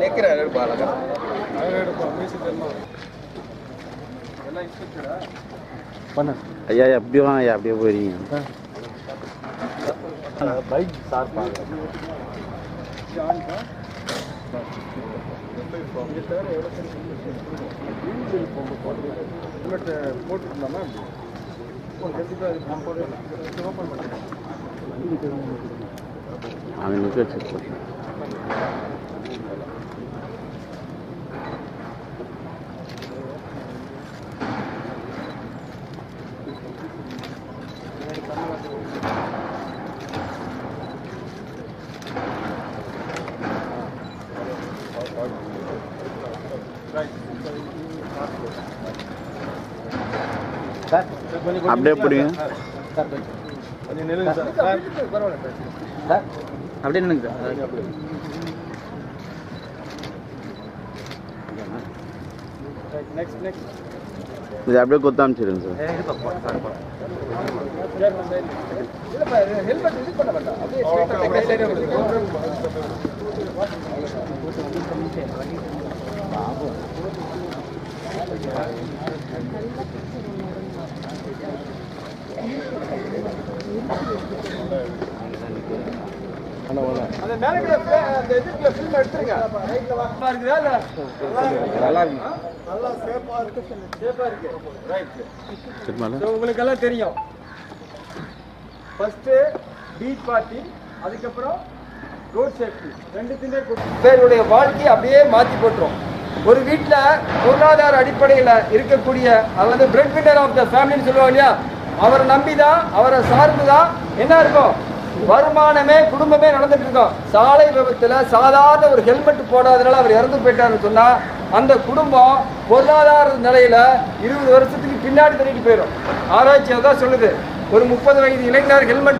பேசுங்கிறாரு ஐயா அப்படியே வாங்க அப்படியே போயிருங்க அவன் நிற்க வச்சு அப்படியே பிடிங்க. அப்படியே நினைங்க இது அப்படியே கொத்து அமைச்சிருங்க சார். சரிமால உங்களுக்கெல்லாம் தெரியும். ஃபர்ஸ்ட் பீச் பார்ட்டி அதுக்கப்புறம் ரோட் சேஃப்டி ரெண்டுத்துமே பேருடைய வாழ்க்கையை அப்படியே மாற்றி போட்டுரும். ஒரு வீட்டில் பொருளாதார அடிப்படையில் இருக்கக்கூடிய அல்லது பிரெட் வின்னர் ஆஃப் த ஃபேமிலின்னு சொல்லுவாங்க இல்லையா? அவரை நம்பி தான் அவரை சார்ந்து தான் என்ன இருக்கும்? வருமானமே குடும்பமே நடந்துட்டு இருக்கோம். சாலை விபத்தில் சாதாரண ஒரு ஹெல்மெட் போடாதனால அவர் இறந்து போயிட்டாருன்னு சொன்னா அந்த குடும்பம் பொருளாதார நிலையில இருபது வருஷத்துக்கு பின்னாடி தள்ளிட்டு போயிடும் ஆராய்ச்சி அதான் சொல்லுது ஒரு முப்பது வயது இளைஞர் ஹெல்மெட்